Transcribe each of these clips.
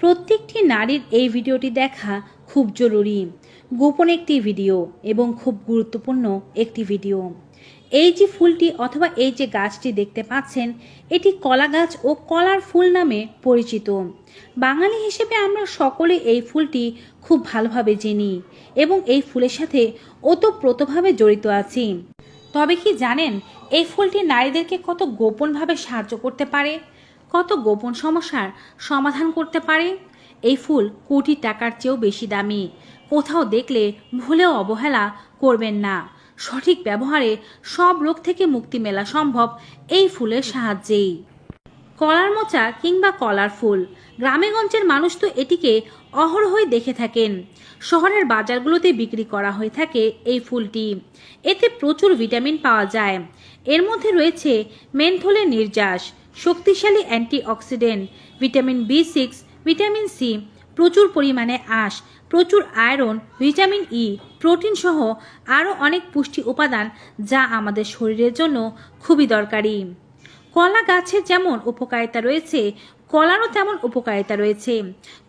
প্রত্যেকটি নারীর এই ভিডিওটি দেখা খুব জরুরি। গোপন একটি ভিডিও এবং খুব গুরুত্বপূর্ণ একটি ভিডিও। এই যে ফুলটি অথবা এই যে গাছটি দেখতে পাচ্ছেন, এটি কলা গাছ ও কলার ফুল নামে পরিচিত। বাঙালি হিসেবে আমরা সকলে এই ফুলটি খুব ভালোভাবে চিনি এবং এই ফুলের সাথে ওতপ্রোতভাবে জড়িত আছি। তবে কি জানেন, এই ফুলটি নারীদেরকে কত গোপনভাবে সাহায্য করতে পারে? কত গোপন সমস্যার সমাধান করতে পারে? এই ফুল কোটি টাকার চেয়েও বেশি দামি। কোথাও দেখলে ভুলেও অবহেলা করবেন না। সঠিক ব্যবহারে সব রোগ থেকে মুক্তি মেলা সম্ভব এই ফুলের সাহায্যেই। কলার মোচা কিংবা কলার ফুল। গ্রামেগঞ্জের মানুষ তো এটিকে অহরহই দেখে থাকেন। শহরের বাজারগুলোতে বিক্রি করা হয়ে থাকে এই ফুলটি। এতে প্রচুর ভিটামিন পাওয়া যায়। এর মধ্যে রয়েছে মেন্থলের নির্যাস। শক্তিশালী antioxidant, vitamin B six vitamin C প্রচুর পরিমাণে আঁশ, প্রচুর আয়রন, ভিটামিন ই প্রোটিন সহ আরও অনেক পুষ্টি উপাদান যা আমাদের শরীরের জন্য খুবই দরকারি। কলা গাছের যেমন উপকারিতা রয়েছে কলারও তেমন উপকারিতা রয়েছে।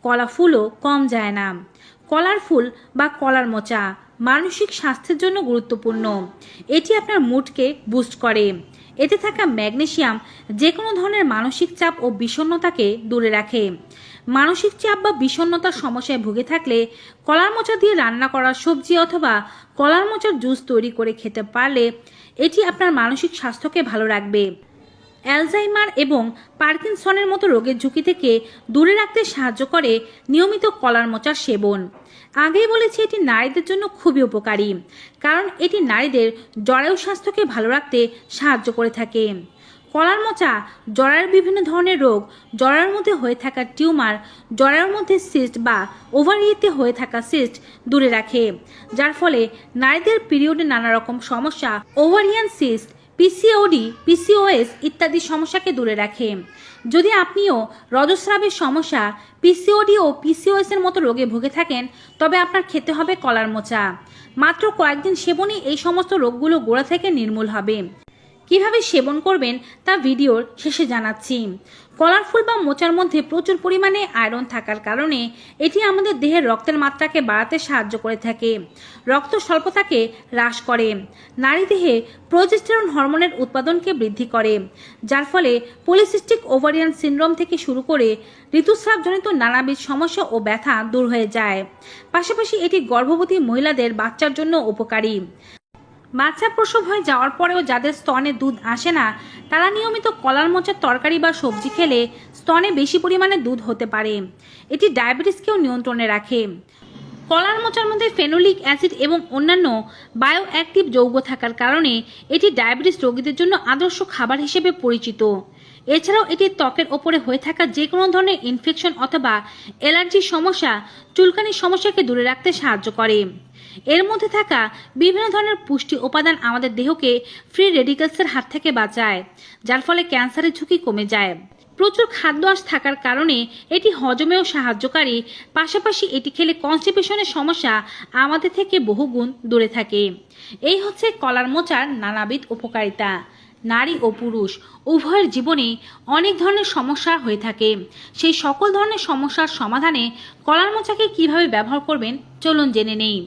কলা ফুলও কম যায় না। কলার ফুল বা কলার মোচা মানসিক স্বাস্থ্যের জন্য গুরুত্বপূর্ণ। এটি আপনার মুডকে বুস্ট করে। এতে থাকা ম্যাগনেশিয়াম যে কোনো ধরনের মানসিক চাপ ও বিষণ্ণতাকে দূরে রাখে। মানসিক চাপ বা বিষণ্ণতার সমস্যায় ভুগে থাকলে কলার মোচা দিয়ে রান্না করা সবজি অথবা কলার মোচার জুস তৈরি করে খেতে পারলে এটি আপনার মানসিক স্বাস্থ্যকে ভালো রাখবে। অ্যালজাইমার এবং পার্কিনসনের মতো রোগের ঝুঁকি থেকে দূরে রাখতে সাহায্য করে নিয়মিত কলার মোচার সেবন। আগেই বলেছি এটি নারীদের জন্য খুবই উপকারী, কারণ এটি নারীদের জরায়ু স্বাস্থ্যকে ভালো রাখতে সাহায্য করে থাকে। কলার মোচা জরায়ুর বিভিন্ন ধরনের রোগ, জরায়ুর মধ্যে হয়ে থাকা টিউমার, জরায়ুর মধ্যে সিস্ট বা ওভারিতে হয়ে থাকা সিস্ট দূরে রাখে, যার ফলে নারীদের পিরিয়ডে নানা রকম সমস্যা, ওভারিয়ান সিস্ট পিসিওডি পিসিওএস ইত্যাদি সমস্যাকে দূরে রাখে। যদি আপনিও রজস্রাবের সমস্যা পিসিওডি ও পিসিওএস এর মতো রোগে ভুগে থাকেন, তবে আপনার খেতে হবে কলার মোচা। মাত্র কয়েকদিন সেবনই এই সমস্ত রোগগুলো গোড়া থেকে নির্মূল হবে। কীভাবে সেবন করবেন তা ভিডিওর শেষে জানাচ্ছি। কলার ফুল বা মোচার মধ্যে প্রচুর পরিমাণে আয়রন থাকার কারণে এটি আমাদের দেহের রক্তের মাত্রাকে বাড়াতে সাহায্য করে থাকে। রক্ত স্বল্পতাকে হ্রাস করে। নারী দেহে প্রোজেস্টেরন হরমোনের উৎপাদনকে বৃদ্ধি করে, যার ফলে পলিসিস্টিক ওভারিয়ান সিনড্রোম থেকে শুরু করে ঋতুস্রাবজনিত নানাবিধ সমস্যা ও ব্যথা দূর হয়ে যায়। পাশাপাশি এটি গর্ভবতী মহিলাদের বাচ্চার জন্য উপকারী। বাচ্চা প্রসব হয়ে যাওয়ার পরেও যাদের স্তনে দুধ আসে না, তারা নিয়মিত কলার মোচার তরকারি বা সবজি খেলে স্তনে বেশি পরিমাণে দুধ হতে পারে। এটি ডায়াবেটিসকেও নিয়ন্ত্রণে রাখে। কলার মোচার মধ্যে ফেনোলিক অ্যাসিড এবং অন্যান্য বায়ো অ্যাক্টিভ যৌগ থাকার কারণে এটি ডায়াবেটিস রোগীদের জন্য আদর্শ খাবার হিসেবে পরিচিত। এছাড়াও এটি ত্বকের ওপরে হয়ে থাকা যে কোনো ধরনের ইনফেকশন অথবা অ্যালার্জির সমস্যা, চুলকানির সমস্যাকে দূরে রাখতে সাহায্য করে। এর মধ্যে থাকা বিভিন্ন ধরনের পুষ্টি উপাদান আমাদের দেহকে ফ্রি রেডিকালসের হাত থেকে বাঁচায়, যার ফলে ক্যান্সারের ঝুঁকি কমে যায়। প্রচুর খাদ্য আঁশ থাকার কারণে এটি হজমেও সাহায্যকারী, পাশাপাশি এটি খেলে কনস্টিপেশনের সমস্যা আমাদের থেকে বহুগুণ দূরে থাকে। এই হচ্ছে কলার মোচার নানাবিধ উপকারিতা। নারী ও পুরুষ, উভয়ের জীবনে অনেক ধরনের সমস্যা হয়ে থাকে। সেই সকল ধরনের সমস্যার সমাধানে কলার মোচাকে কীভাবে ব্যবহার করবেন চলুন জেনে নেই।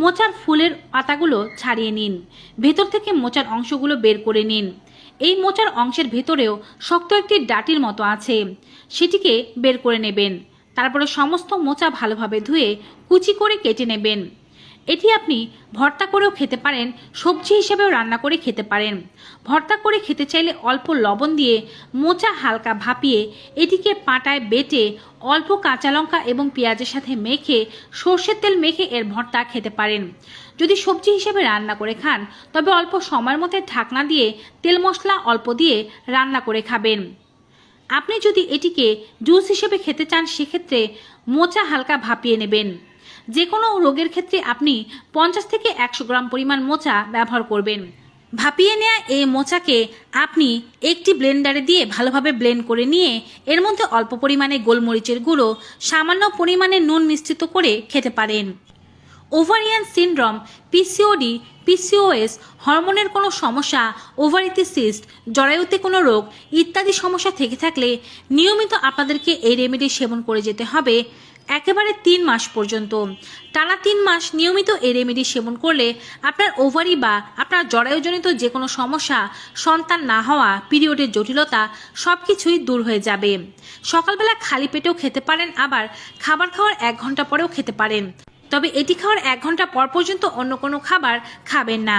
মোচার ফুলের পাতাগুলো ছাড়িয়ে নিন। ভেতর থেকে মোচার অংশগুলো বের করে নিন। এই মোচার অংশের ভেতরেও শক্ত একটি ডাটির মতো আছে। সেটিকে বের করে নেবেন। তারপরে সমস্ত মোচা ভালোভাবে ধুয়ে কুচি করে কেটে নেবেন। এটি আপনি ভর্তা করেও খেতে পারেন, সবজি হিসেবেও রান্না করে খেতে পারেন। ভর্তা করে খেতে চাইলে অল্প লবণ দিয়ে মোচা হালকা ভাপিয়ে এটিকে পাটায় বেটে অল্প কাঁচা লঙ্কা এবং পেঁয়াজের সাথে মেখে সর্ষের তেল মেখে এর ভর্তা খেতে পারেন। যদি সবজি হিসেবে রান্না করে খান, তবে অল্প সময়ের মধ্যে ঢাকনা দিয়ে তেল মশলা অল্প দিয়ে রান্না করে খাবেন। আপনি যদি এটিকে জুস হিসেবে খেতে চান, সেক্ষেত্রে মোচা হালকা ভাপিয়ে নেবেন। যে কোনো রোগের ক্ষেত্রে আপনি পঞ্চাশ থেকে একশো গ্রাম পরিমাণ মোচা ব্যবহার করবেন। ভাপিয়ে নেওয়া এই মোচাকে আপনি একটি ব্লেন্ডারে দিয়ে ভালোভাবে ব্লেন্ড করে নিয়ে এর মধ্যে অল্প পরিমাণে গোলমরিচের গুঁড়ো, সামান্য পরিমাণে নুন মিশ্রিত করে খেতে পারেন। ওভারিয়ান সিনড্রোম পিসিওডি পিসিওএস হরমোনের কোনো সমস্যা ওভারিতে সিস্ট জরায়ুতে কোনো রোগ ইত্যাদি সমস্যা থেকে থাকলে নিয়মিত আপনাদেরকে এই রেমেডি সেবন করে যেতে হবে। একেবারে তিন মাস পর্যন্ত। টানা তিন মাস নিয়মিত এই রেমেডি সেবন করলে আপনার ওভারি বা আপনার জরায়ুজনিত যে কোনো সমস্যা, সন্তান না হওয়া পিরিয়ডের জটিলতা সব কিছুই দূর হয়ে যাবে। সকালবেলা খালি পেটেও খেতে পারেন, আবার খাবার খাওয়ার এক ঘণ্টা পরেও খেতে পারেন। তবে এটি খাওয়ার এক ঘণ্টা পর পর্যন্ত অন্য কোনো খাবার খাবেন না।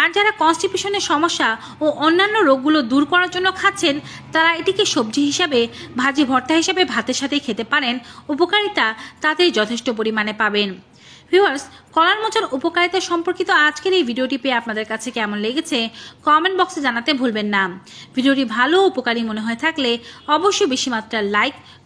আর যারা কনস্টিপেশনের সমস্যা ও অন্যান্য রোগগুলো দূর করার জন্য খাচ্ছেন, তারা এটিকে সবজি হিসাবে, ভাজি ভর্তা হিসাবে ভাতের সাথে খেতে পারেন। উপকারিতা তাতেই যথেষ্ট পরিমাণে পাবেন। ভিউয়ার্স, কলার মোচার উপকারিতা সম্পর্কিত আজকের এই ভিডিওটি পেয়ে আপনাদের কাছে কেমন লেগেছে কমেন্ট বক্সে জানাতে ভুলবেন না। ভিডিওটি ভালো উপকারী মনে হয়ে থাকলে অবশ্যই বেশি মাত্রার like